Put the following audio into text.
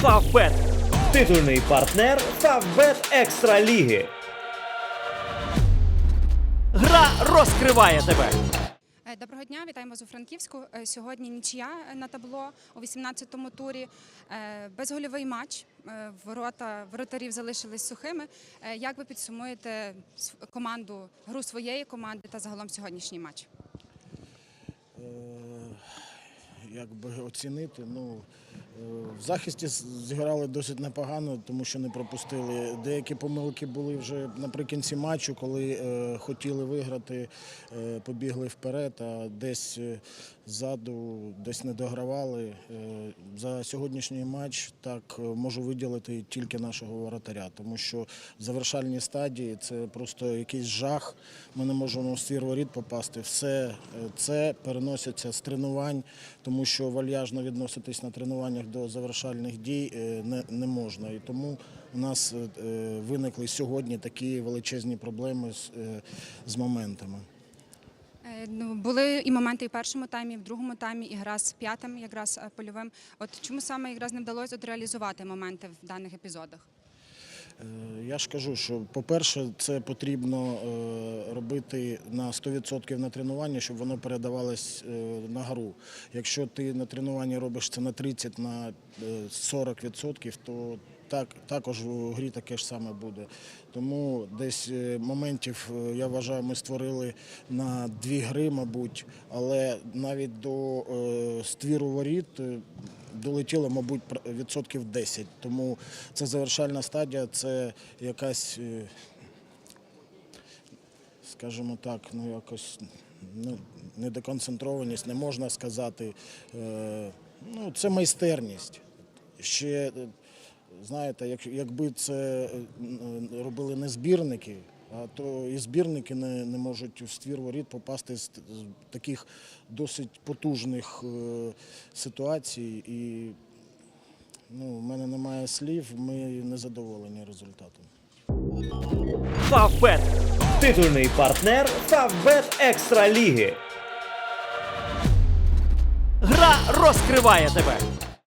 Фавбет. Титульний партнер Фавбет Екстра Ліги. Гра розкриває тебе. Е, Доброго дня, вітаємо вас у Франківську. Е, Сьогодні нічия е, на табло у 18-му турі. Безгольовий матч. Ворота воротарів залишились сухими. Як ви підсумуєте команду, гру своєї команди та загалом сьогоднішній матч? Е, як би оцінити. Ну, е, в захисті зіграли досить непогано, тому що не пропустили. Деякі помилки були вже наприкінці матчу, коли е, хотіли виграти, е, побігли вперед, а десь ззаду, десь не догравали. Е, за сьогоднішній матч так е, можу виділити тільки нашого воротаря, тому що в завершальній стадії це просто якийсь жах. Ми не можемо в свір воріт попасти. Все е, це переноситься з тренувань, тому що вальяжно відноситись на тренуваннях до завершальних дій не, не можна. І тому у нас виникли сьогодні такі величезні проблеми з, з моментами. Ну, були і моменти в першому таймі, і в другому таймі, і гра з п'ятим, якраз е, польовим. От чому саме якраз не вдалося от реалізувати моменти в даних епізодах? Е, Я ж кажу, що по-перше, це потрібно е, робити на 100% на тренуванні, щоб воно передавалось на гру. Якщо ти на тренуванні робиш це на 30, на е, 40%, то так, також в грі таке ж саме буде. Тому десь е, моментів, е, я вважаю, ми створили на дві гри, мабуть, але навіть до е, ствіру воріт долетіло, мабуть, відсотків 10. Тому це завершальна стадія, це якась, скажімо так, ну якось ну, недоконцентрованість, не можна сказати. Ну, це майстерність. Ще, знаєте, як, якби це е, робили не збірники, а то і збірники не, не можуть в ствір воріт попасти з, таких досить потужних е, ситуацій. І ну, в мене немає слів, ми не задоволені результатом. Фавбет. Титульний партнер Фавбет Екстра Ліги. Гра розкриває тебе.